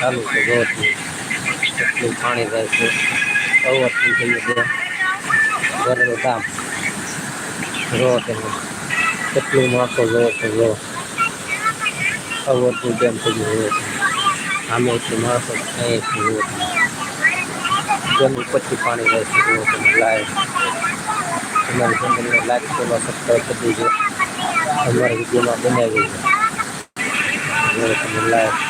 ચાલુ છે, જોરથી. કેટલું પાણી જાય છે. ઓવરથી થઈ ગયું ઘરનું કામ. જો તમે કેટલું માણસો જો છે, જો. ઓવરથી ડેમ થઈ ગયું આમે એટલું માણસો અહીંથી જુઓ તમે ડેમ ઉપરથી પાણી રહે છે, જો તમે લાઈવ તમારી જમીનને લાઈક કરવા સબસ્ક્રાઈબ કરી દેજો અમારા વિડીયોમાં બનાવી દેજો જુઓ તમે લાઈવ